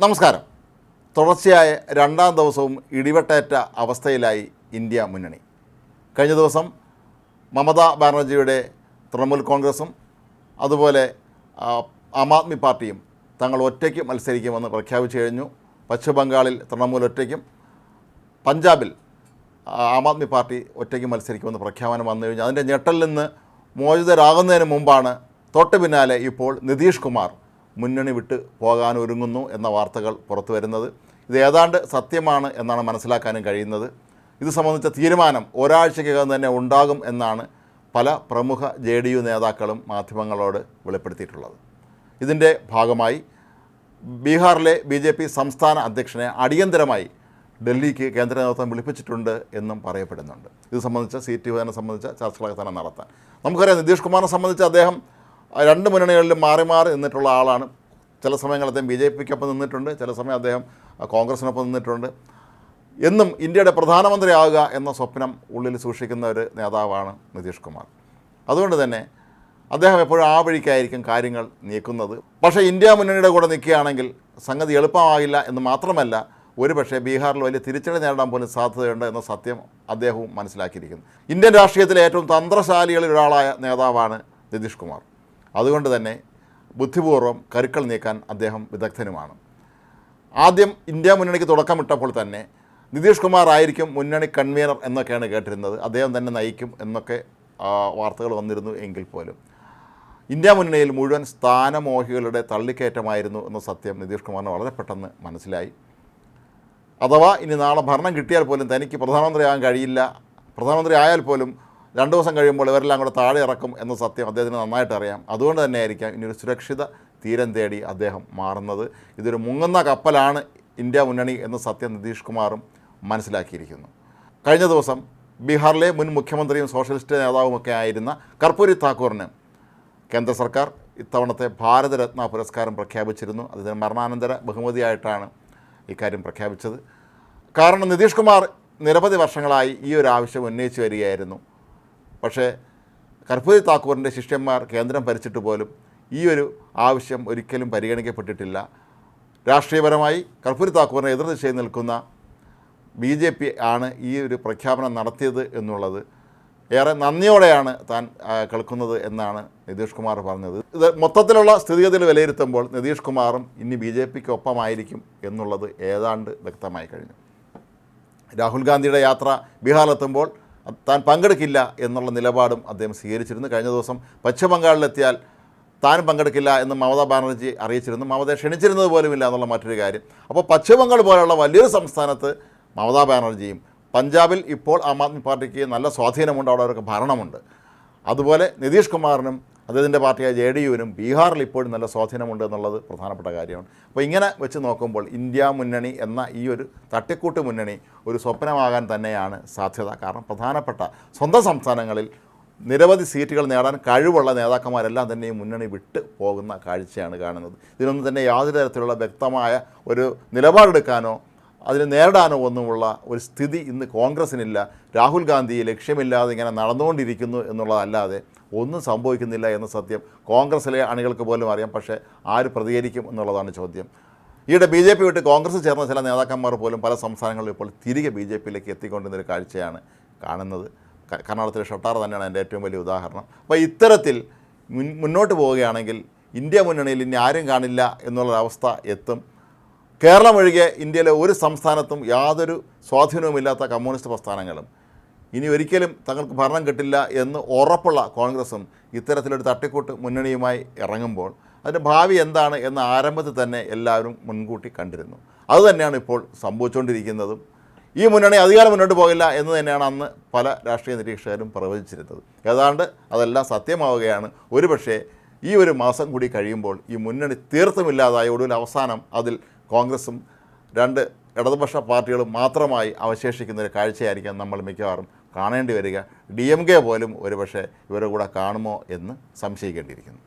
നമസ്കാരം. തുടർച്ചയായ രണ്ടാം ദിവസവും ഇടിവെട്ടേറ്റ അവസ്ഥയിലായി ഇന്ത്യ മുന്നണി. കഴിഞ്ഞ ദിവസം മമതാ ബാനർജിയുടെ തൃണമൂൽ കോൺഗ്രസും അതുപോലെ ആ, ആദ്മി പാർട്ടിയും തങ്ങൾ ഒറ്റയ്ക്ക് മത്സരിക്കുമെന്ന് പ്രഖ്യാപിച്ചു കഴിഞ്ഞു. പശ്ചിമ ബംഗാളിൽ തൃണമൂൽ ഒറ്റയ്ക്കും പഞ്ചാബിൽ ആം ആദ്മി പാർട്ടി ഒറ്റയ്ക്ക് മത്സരിക്കുമെന്ന് പ്രഖ്യാപനം വന്നു കഴിഞ്ഞു. അതിന്റെ ഞെട്ടലിൽ നിന്ന് മോചിതരാകുന്നതിന് മുമ്പാണ് തൊട്ട് പിന്നാലെ ഇപ്പോൾ നിതീഷ് കുമാർ മുന്നണി വിട്ട് പോകാൻ ഒരുങ്ങുന്നു എന്ന വാർത്തകൾ പുറത്തു വരുന്നത്. ഇത് ഏതാണ്ട് സത്യമാണ് എന്നാണ് മനസ്സിലാക്കാനും കഴിയുന്നത്. ഇത് സംബന്ധിച്ച തീരുമാനം ഒരാഴ്ചക്കകം തന്നെ ഉണ്ടാകും എന്നാണ് പല പ്രമുഖ ജെ ഡി യു നേതാക്കളും മാധ്യമങ്ങളോട് വെളിപ്പെടുത്തിയിട്ടുള്ളത്. ഇതിന്റെ ഭാഗമായി ബീഹാറിലെ ബി ജെ പി സംസ്ഥാന അധ്യക്ഷനെ അടിയന്തരമായി ഡൽഹിക്ക് കേന്ദ്ര നേതൃത്വം വിളിപ്പിച്ചിട്ടുണ്ട് എന്നും പറയപ്പെടുന്നുണ്ട്. ഇത് സംബന്ധിച്ച സീറ്റ് വിഭജനം സംബന്ധിച്ച ചർച്ചകളൊക്കെ തന്നെ നടത്താൻ. നമുക്കറിയാം നിതീഷ് കുമാറിനെ സംബന്ധിച്ച് അദ്ദേഹം രണ്ട് മുന്നണികളിലും മാറി മാറി നിന്നിട്ടുള്ള ആളാണ്. ചില സമയങ്ങൾ അദ്ദേഹം ബി ജെ പിക്കൊപ്പം നിന്നിട്ടുണ്ട്. ചില സമയം അദ്ദേഹം കോൺഗ്രസിനൊപ്പം നിന്നിട്ടുണ്ട്. എന്നും ഇന്ത്യയുടെ പ്രധാനമന്ത്രിയാവുക എന്ന സ്വപ്നം ഉള്ളിൽ സൂക്ഷിക്കുന്ന ഒരു നേതാവാണ് നിതീഷ് കുമാർ. അതുകൊണ്ട് തന്നെ അദ്ദേഹം എപ്പോഴും ആ വഴിക്കായിരിക്കും കാര്യങ്ങൾ നീക്കുന്നത്. പക്ഷേ ഇന്ത്യ മുന്നണിയുടെ കൂടെ നിൽക്കുകയാണെങ്കിൽ സംഗതി എളുപ്പമാകില്ല എന്ന് മാത്രമല്ല ഒരു പക്ഷേ ബീഹാറിൽ വലിയ തിരിച്ചടി നേടാൻ പോലും സാധ്യതയുണ്ട് എന്ന സത്യം അദ്ദേഹവും മനസ്സിലാക്കിയിരിക്കുന്നു. ഇന്ത്യൻ രാഷ്ട്രീയത്തിലെ ഏറ്റവും തന്ത്രശാലികളിൽ ഒരാളായ നേതാവാണ് നിതീഷ് കുമാർ. അതുകൊണ്ട് തന്നെ ബുദ്ധിപൂർവം കരുക്കൾ നീക്കാൻ അദ്ദേഹം വിദഗ്ധനുമാണ്. ആദ്യം ഇന്ത്യ മുന്നണിക്ക് തുടക്കമിട്ടപ്പോൾ തന്നെ നിതീഷ് കുമാർ ആയിരിക്കും മുന്നണി കൺവീനർ എന്നൊക്കെയാണ് കേട്ടിരുന്നത്. അദ്ദേഹം തന്നെ നയിക്കും എന്നൊക്കെ വാർത്തകൾ വന്നിരുന്നു എങ്കിൽ പോലും. ഇന്ത്യ മുന്നണിയിൽ മുഴുവൻ സ്ഥാനമോഹികളുടെ തള്ളിക്കയറ്റമായിരുന്നു എന്ന സത്യം നിതീഷ് കുമാറിന് വളരെ പെട്ടെന്ന് മനസ്സിലായി. അഥവാ ഇനി നാളെ ഭരണം കിട്ടിയാൽ പോലും തനിക്ക് പ്രധാനമന്ത്രിയാകാൻ കഴിയില്ല. പ്രധാനമന്ത്രി ആയാൽ പോലും രണ്ട് ദിവസം കഴിയുമ്പോൾ ഇവരെല്ലാം കൂടെ താഴെ ഇറക്കും എന്ന സത്യം അദ്ദേഹത്തിന് നന്നായിട്ട് അറിയാം. അതുകൊണ്ട് തന്നെ ആയിരിക്കാം ഇനി ഒരു സുരക്ഷിത തീരം തേടി അദ്ദേഹം മാറുന്നത്. ഇതൊരു മുങ്ങുന്ന കപ്പലാണ് ഇന്ത്യ മുന്നണി എന്ന സത്യം നിതീഷ് കുമാറും മനസ്സിലാക്കിയിരിക്കുന്നു. കഴിഞ്ഞ ദിവസം ബീഹാറിലെ മുൻ മുഖ്യമന്ത്രിയും സോഷ്യലിസ്റ്റ് നേതാവുമൊക്കെ ആയിരുന്ന കർപ്പൂരി താക്കൂറിന് കേന്ദ്ര സർക്കാർ ഇത്തവണത്തെ ഭാരതരത്ന പുരസ്കാരം പ്രഖ്യാപിച്ചിരുന്നു. അതിന് മരണാനന്തര ബഹുമതിയായിട്ടാണ് ഇക്കാര്യം പ്രഖ്യാപിച്ചത്. കാരണം നിതീഷ് കുമാർ നിരവധി വർഷങ്ങളായി ഈ ഒരു ആവശ്യം ഉന്നയിച്ചു വരികയായിരുന്നു. പക്ഷേ കർപ്പൂരി താക്കൂറിന്റെ ശിഷ്യന്മാർ കേന്ദ്രം ഭരിച്ചിട്ട് പോലും ഈ ഒരു ആവശ്യം ഒരിക്കലും പരിഗണിക്കപ്പെട്ടിട്ടില്ല. രാഷ്ട്രീയപരമായി കർപ്പൂരി താക്കൂറിനെ എതിർദിശയിൽ നിൽക്കുന്ന ബി ജെ പി ആണ് ഈ ഒരു പ്രഖ്യാപനം നടത്തിയത് എന്നുള്ളത് ഏറെ നന്ദിയോടെയാണ് താൻ കേൾക്കുന്നത് എന്നാണ് നിതീഷ് കുമാർ പറഞ്ഞത്. ഇത് മൊത്തത്തിലുള്ള സ്ഥിതിഗതികൾ വിലയിരുത്തുമ്പോൾ നിതീഷ് കുമാറും ഇനി ബി ജെ പിക്ക് ഒപ്പമായിരിക്കും എന്നുള്ളത് ഏതാണ്ട് വ്യക്തമായി കഴിഞ്ഞു. രാഹുൽ ഗാന്ധിയുടെ യാത്ര ബീഹാറിലെത്തുമ്പോൾ താൻ പങ്കെടുക്കില്ല എന്നുള്ള നിലപാടും അദ്ദേഹം സ്വീകരിച്ചിരുന്നു. കഴിഞ്ഞ ദിവസം പശ്ചിമ ബംഗാളിലെത്തിയാൽ താൻ പങ്കെടുക്കില്ല എന്ന് മമതാ ബാനർജി അറിയിച്ചിരുന്നു. മമതയെ ക്ഷണിച്ചിരുന്നത് പോലുമില്ല എന്നുള്ള മറ്റൊരു കാര്യം. അപ്പോൾ പശ്ചിമ ബംഗാൾ പോലുള്ള വലിയൊരു സംസ്ഥാനത്ത് മമതാ ബാനർജിയും പഞ്ചാബിൽ ഇപ്പോൾ ആം ആദ്മി പാർട്ടിക്ക് നല്ല സ്വാധീനമുണ്ട്. അവിടെ അവർക്ക് ഭരണമുണ്ട്. അതുപോലെ നിതീഷ് കുമാറിനും അദ്ദേഹത്തിന്റെ പാർട്ടിയായ ജെ ഡി യുവിനും ബീഹാറിൽ ഇപ്പോഴും നല്ല സ്വാധീനമുണ്ട് എന്നുള്ളത് പ്രധാനപ്പെട്ട കാര്യമാണ്. അപ്പോൾ ഇങ്ങനെ വെച്ച് നോക്കുമ്പോൾ ഇന്ത്യ മുന്നണി എന്ന ഈ ഒരു തട്ടിക്കൂട്ട് മുന്നണി ഒരു സ്വപ്നമാകാൻ തന്നെയാണ് സാധ്യത. കാരണം പ്രധാനപ്പെട്ട സ്വന്തം സംസ്ഥാനങ്ങളിൽ നിരവധി സീറ്റുകൾ നേടാൻ കഴിവുള്ള നേതാക്കന്മാരെല്ലാം തന്നെ ഈ മുന്നണി വിട്ട് പോകുന്ന കാഴ്ചയാണ് കാണുന്നത്. ഇതിനൊന്നും തന്നെ യാതൊരു തരത്തിലുള്ള വ്യക്തമായ ഒരു നിലപാടെടുക്കാനോ അതിനെ നേരിടാനോ ഒന്നുമുള്ള ഒരു സ്ഥിതി ഇന്ന് കോൺഗ്രസ്സിനില്ല രാഹുൽ ഗാന്ധി ലക്ഷ്യമില്ലാതെ ഇങ്ങനെ നടന്നുകൊണ്ടിരിക്കുന്നു എന്നുള്ളതല്ലാതെ ഒന്നും സംഭവിക്കുന്നില്ല എന്ന സത്യം കോൺഗ്രസ്സിലെ അണികൾക്ക് പോലും അറിയാം. പക്ഷേ ആര് പ്രതികരിക്കും എന്നുള്ളതാണ് ചോദ്യം. ഈയിടെ ബി ജെ പി വിട്ട് കോൺഗ്രസ് ചേർന്ന ചില നേതാക്കന്മാർ പോലും പല സംസ്ഥാനങ്ങളിലും ഇപ്പോൾ തിരികെ ബി ജെ പിയിലേക്ക് എത്തിക്കൊണ്ടിരുന്നൊരു കാഴ്ചയാണ് കാണുന്നത്. കർണാടകത്തിലെ ഷട്ടാർ തന്നെയാണ് എന്റെ ഏറ്റവും വലിയ ഉദാഹരണം. അപ്പോൾ ഇത്തരത്തിൽ മുന്നോട്ട് പോവുകയാണെങ്കിൽ ഇന്ത്യ മുന്നണിയിൽ ഇനി ആരും കാണില്ല എന്നുള്ളൊരവസ്ഥ എത്തും. കേരളം ഒഴികെ ഇന്ത്യയിലെ ഒരു സംസ്ഥാനത്തും യാതൊരു സ്വാധീനവുമില്ലാത്ത കമ്മ്യൂണിസ്റ്റ് പ്രസ്ഥാനങ്ങളും ഇനി ഒരിക്കലും തങ്ങൾക്ക് ഭരണം കിട്ടില്ല എന്ന് ഉറപ്പുള്ള കോൺഗ്രസും ഇത്തരത്തിലൊരു തട്ടിക്കൂട്ട് മുന്നണിയുമായി ഇറങ്ങുമ്പോൾ അതിന്റെ ഭാവി എന്താണ് എന്ന ആരംഭത്തിൽ തന്നെ എല്ലാവരും മുൻകൂട്ടി കണ്ടിരുന്നു. അതുതന്നെയാണ് ഇപ്പോൾ സംഭവിച്ചുകൊണ്ടിരിക്കുന്നതും. ഈ മുന്നണി അധികാരം മുന്നോട്ട് പോകില്ല എന്ന് തന്നെയാണ് അന്ന് പല രാഷ്ട്രീയ നിരീക്ഷകരും പ്രവചിച്ചിരുന്നത്. ഏതാണ്ട് അതെല്ലാം സത്യമാവുകയാണ്. ഒരുപക്ഷേ ഈ ഒരു മാസം കൂടി കഴിയുമ്പോൾ ഈ മുന്നണി തീർത്തുമില്ലാതായ ഒടുവിൽ അവസാനം അതിൽ കോൺഗ്രസും രണ്ട് ഇടതുപക്ഷ പാർട്ടികൾ മാത്രമായി അവശേഷിക്കുന്ന ഒരു കാഴ്ചയായിരിക്കാം നമ്മൾ മിക്കവാറും കാണേണ്ടി വരിക. ഡി എം കെ പോലും ഒരുപക്ഷെ ഇവരുടെ കൂടെ കാണുമോ എന്ന് സംശയിക്കേണ്ടിയിരിക്കുന്നു.